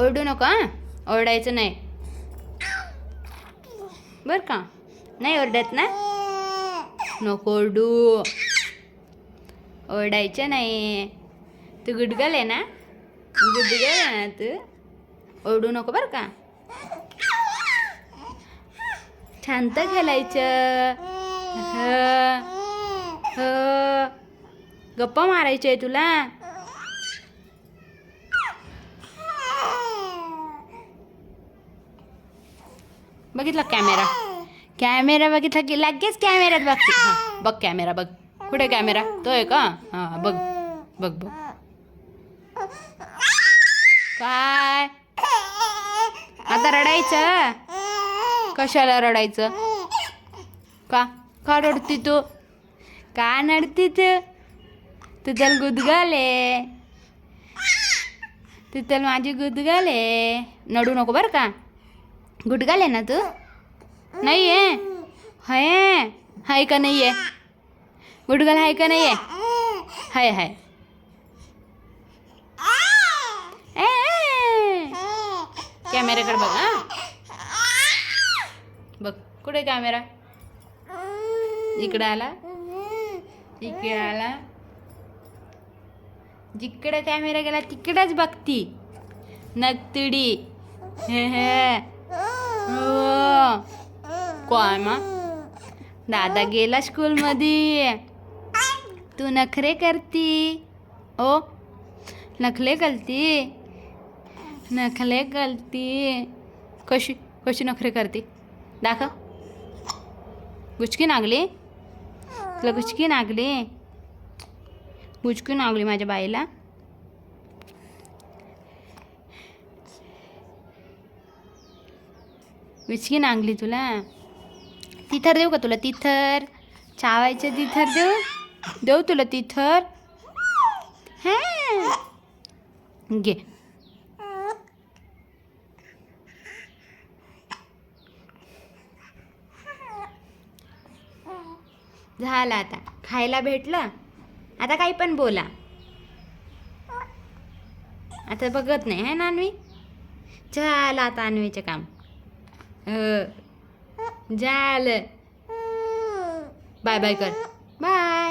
ओरडू नको हां? ओरडायचं नाही. बरं का? नाही ओरडत ना? नको ओरडू. ओरडायचं नाही. तू गुडगल आहे ना? गुडगल आहे ना तू? ओरडू नको बरं का? शांत खेळायचं. ह. ह. गप्पा मारायचे आहे तुला? बघितला कॅमेरा? कॅमेरा बघितला की लगेच कॅमेऱ्यात बघते. हां बघ कॅमेरा बघ. कुठे कॅमेरा? तो आहे का? हां बघ बघ बघ. काय? आता रडायचं? कशाला रडायचं? का? का रडती तू? का नडती तू? तू त्याला गुदगले तू त्याला माझी गुदगले नडू नको बरं का? गुडगाले ना तू? नाही आहे? हाय हाय का नाही आहे? गुटगाल हाय का नाही आहे? हाय हाय. ए, कॅमेऱ्याकडे बघ हां. बघ कुठे कॅमेरा इकडे आला? इकडे आला? जिकडे कॅमेरा गेला तिकडेच बघती. नगतुडी हे. हो. काय मग? दादा गेला स्कूलमध्ये. तू नखरे करती? ओ नखले करती? नखले करती? कशी कशी नखरे करते? दाखव. गुचकी नागली? तुला गुचकी नागली? गुचकी नागली माझ्या बाईला. विचकी नांगली तुला. तिथर देऊ का तुला? तिथर. चावायचं तिथर देऊ? देऊ तुला तिथर. हां. घे. झालं आता. खायला भेटलं? आता काही पण बोला. आता बघत नाही है ना अन्वी झालं आता अन्वीचं काम. जाल बाय बाय कर बाय